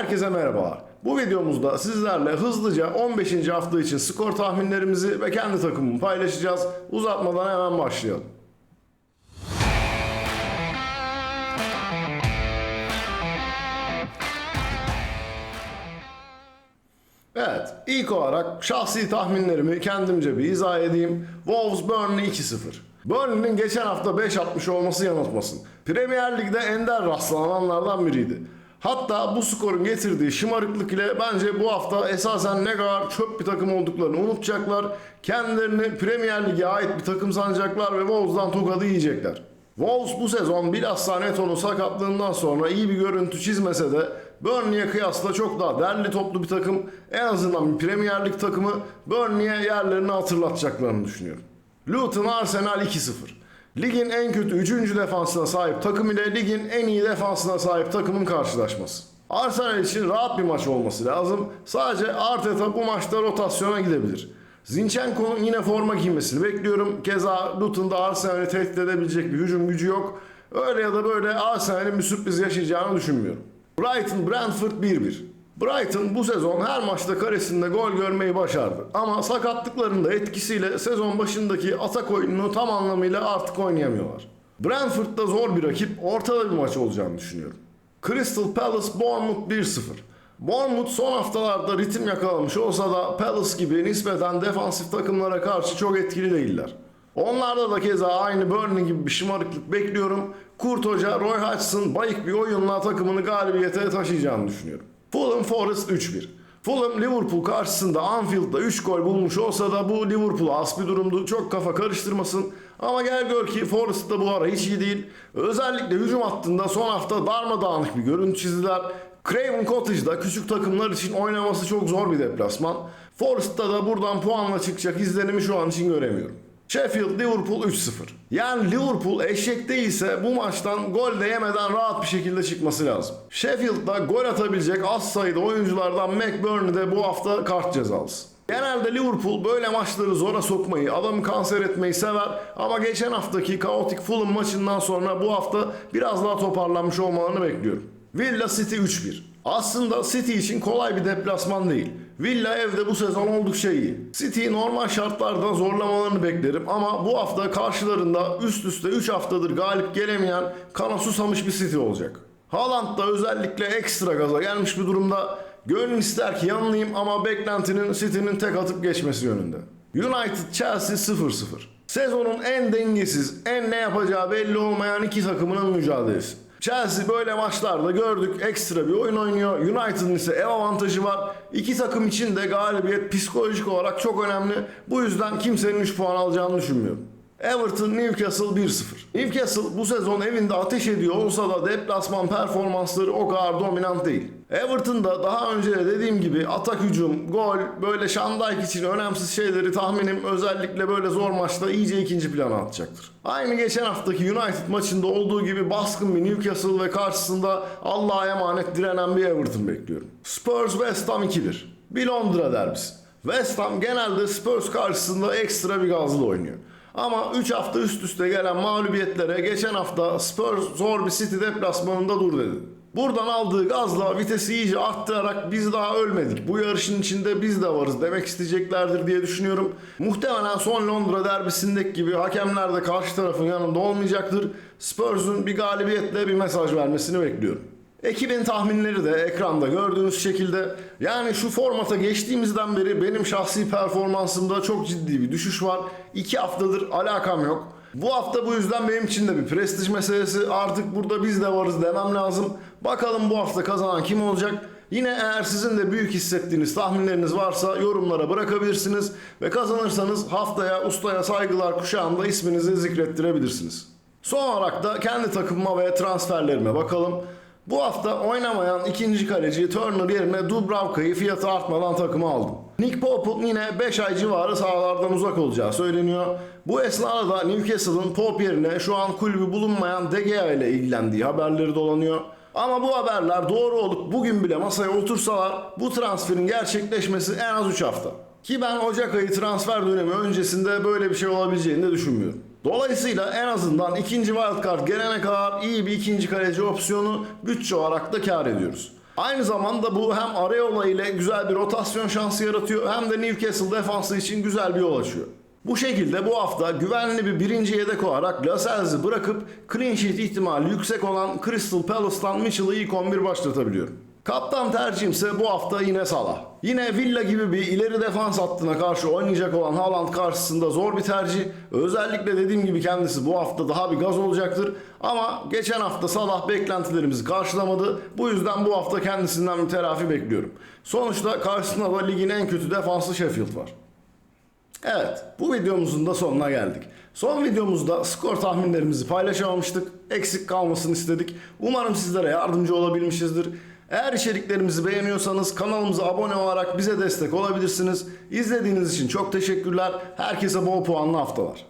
Herkese merhabalar. Bu videomuzda sizlerle hızlıca 15. hafta için skor tahminlerimizi ve kendi takımımı paylaşacağız. Uzatmadan hemen başlayalım. Evet, ilk olarak şahsi tahminlerimi kendimce bir izah edeyim. Wolves Burnley 2-0. Burnley'nin geçen hafta 5-60 olması yanıltmasın. Premier Lig'de ender rastlananlardan biriydi. Hatta bu skorun getirdiği şımarıklık ile bence bu hafta esasen ne kadar çöp bir takım olduklarını unutacaklar. Kendilerini Premier Lig'e ait bir takım sanacaklar ve Wolves'dan tokadı yiyecekler. Wolves bu sezon bilhassa Neto'nun sakatlığından sonra iyi bir görüntü çizmese de Burnley'e kıyasla çok daha derli toplu bir takım. En azından bir Premier Lig takımı Burnley'e yerlerini hatırlatacaklarını düşünüyorum. Luton Arsenal 2-0. Ligin en kötü 3. defansına sahip takım ile ligin en iyi defansına sahip takımın karşılaşması. Arsenal için rahat bir maç olması lazım. Sadece Arteta bu maçta rotasyona gidebilir. Zinchenko'nun yine forma giymesini bekliyorum. Keza Luton'da Arsenal'i tehdit edebilecek bir hücum gücü yok. Öyle ya da böyle Arsenal'in bir sürpriz yaşayacağını düşünmüyorum. Brighton Brentford 1-1. Brighton bu sezon her maçta karesinde gol görmeyi başardı. Ama sakatlıkların da etkisiyle sezon başındaki atak oyununu tam anlamıyla artık oynayamıyorlar. Brentford da zor bir rakip, ortada bir maç olacağını düşünüyorum. Crystal Palace Bournemouth 1-0. Bournemouth son haftalarda ritim yakalamış olsa da Palace gibi nispeten defansif takımlara karşı çok etkili değiller. Onlarda da keza aynı Burnley gibi bir şımarıklık bekliyorum. Kurt Hoca, Roy Hodgson bayık bir oyunla takımını galibiyete taşıyacağını düşünüyorum. Fulham Forest 3-1. Fulham Liverpool karşısında Anfield'da 3 gol bulmuş olsa da bu Liverpool'a as bir durumdu. Çok kafa karıştırmasın. Ama gel gör ki Forest da bu ara hiç iyi değil. Özellikle hücum hattında son hafta darmadağınık bir görüntü çizdiler. Craven Cottage'da küçük takımlar için oynaması çok zor bir deplasman. Forest'ta da buradan puanla çıkacak izlenimi şu an için göremiyorum. Sheffield Liverpool 3-0. Yani Liverpool eşek değilse bu maçtan gol de yemeden rahat bir şekilde çıkması lazım. Sheffield'da gol atabilecek az sayıda oyunculardan McBurney de bu hafta kart cezalısı. Genelde Liverpool böyle maçları zora sokmayı, adamı kanser etmeyi sever ama geçen haftaki kaotik Fulham maçından sonra bu hafta biraz daha toparlanmış olmalarını bekliyorum. Villa City 3-1. Aslında City için kolay bir deplasman değil. Villa evde bu sezon oldukça iyi. City'yi normal şartlarda zorlamalarını beklerim ama bu hafta karşılarında üst üste 3 haftadır galip gelemeyen kana susamış bir City olacak. Haaland da özellikle ekstra gaza gelmiş bir durumda. Gönül ister ki yanılayım ama beklentinin City'nin tek atıp geçmesi yönünde. United Chelsea 0-0. Sezonun en dengesiz, en ne yapacağı belli olmayan iki takımının mücadelesi. Chelsea böyle maçlarda gördük ekstra bir oyun oynuyor. United'ın ise ev avantajı var. İki takım için de galibiyet psikolojik olarak çok önemli. Bu yüzden kimsenin 3 puan alacağını düşünmüyorum. Everton Newcastle 1-0. Newcastle bu sezon evinde ateş ediyor olsa da deplasman performansları o kadar dominant değil. Everton'da daha önce de dediğim gibi atak hücum, gol, böyle Şandayk için önemsiz şeyleri tahminim özellikle böyle zor maçta iyice ikinci plana atacaktır. Aynı geçen haftaki United maçında olduğu gibi baskın bir Newcastle ve karşısında Allah'a emanet direnen bir Everton bekliyorum. Spurs West Ham 2-1. Bir Londra derbisi. West Ham genelde Spurs karşısında ekstra bir gazlı oynuyor. Ama 3 hafta üst üste gelen mağlubiyetlere geçen hafta Spurs zor bir City deplasmanında dur dedi. Buradan aldığı gazla vitesi iyice arttırarak biz daha ölmedik. Bu yarışın içinde biz de varız demek isteyeceklerdir diye düşünüyorum. Muhtemelen son Londra derbisindeki gibi hakemler de karşı tarafın yanında olmayacaktır. Spurs'un bir galibiyetle bir mesaj vermesini bekliyorum. Ekibin tahminleri de ekranda gördüğünüz şekilde. Yani şu formata geçtiğimizden beri benim şahsi performansımda çok ciddi bir düşüş var. 2 haftadır alakam yok. Bu hafta bu yüzden benim için de bir prestij meselesi. Artık burada biz de varız demem lazım. Bakalım bu hafta kazanan kim olacak? Yine eğer sizin de büyük hissettiğiniz tahminleriniz varsa yorumlara bırakabilirsiniz. Ve kazanırsanız haftaya ustaya saygılar kuşağında isminizi zikrettirebilirsiniz. Son olarak da kendi takımıma ve transferlerime bakalım. Bu hafta oynamayan ikinci kaleci Turner yerine Dubravka'yı fiyatı artmadan takıma aldım. Nick Pope'un yine 5 ay civarı sahalardan uzak olacağı söyleniyor. Bu esnada da Newcastle'ın Pope yerine şu an kulübü bulunmayan De Gea ile ilgilendiği haberleri dolanıyor. Ama bu haberler doğru olup bugün bile masaya otursalar bu transferin gerçekleşmesi en az 3 hafta. Ki ben Ocak ayı transfer dönemi öncesinde böyle bir şey olabileceğini de düşünmüyorum. Dolayısıyla en azından ikinci wildcard gelene kadar iyi bir ikinci kaleci opsiyonu bütçe olarak da kar ediyoruz. Aynı zamanda bu hem Areola ile güzel bir rotasyon şansı yaratıyor hem de Newcastle defansı için güzel bir yol açıyor. Bu şekilde bu hafta güvenli bir birinci yedek olarak Lascelles'i bırakıp clean sheet ihtimali yüksek olan Crystal Palace'tan Mitchell'ı ilk 11 başlatabiliyorum. Kaptan tercihimse bu hafta yine Salah. Yine Villa gibi bir ileri defans hattına karşı oynayacak olan Haaland karşısında zor bir tercih. Özellikle dediğim gibi kendisi bu hafta daha bir gaz olacaktır. Ama geçen hafta Salah beklentilerimizi karşılamadı. Bu yüzden bu hafta kendisinden bir telafi bekliyorum. Sonuçta karşısında da ligin en kötü defansı Sheffield var. Evet, bu videomuzun da sonuna geldik. Son videomuzda skor tahminlerimizi paylaşamamıştık. Eksik kalmasını istedik. Umarım sizlere yardımcı olabilmişizdir. Eğer içeriklerimizi beğeniyorsanız kanalımıza abone olarak bize destek olabilirsiniz. İzlediğiniz için çok teşekkürler. Herkese bol puanlı haftalar.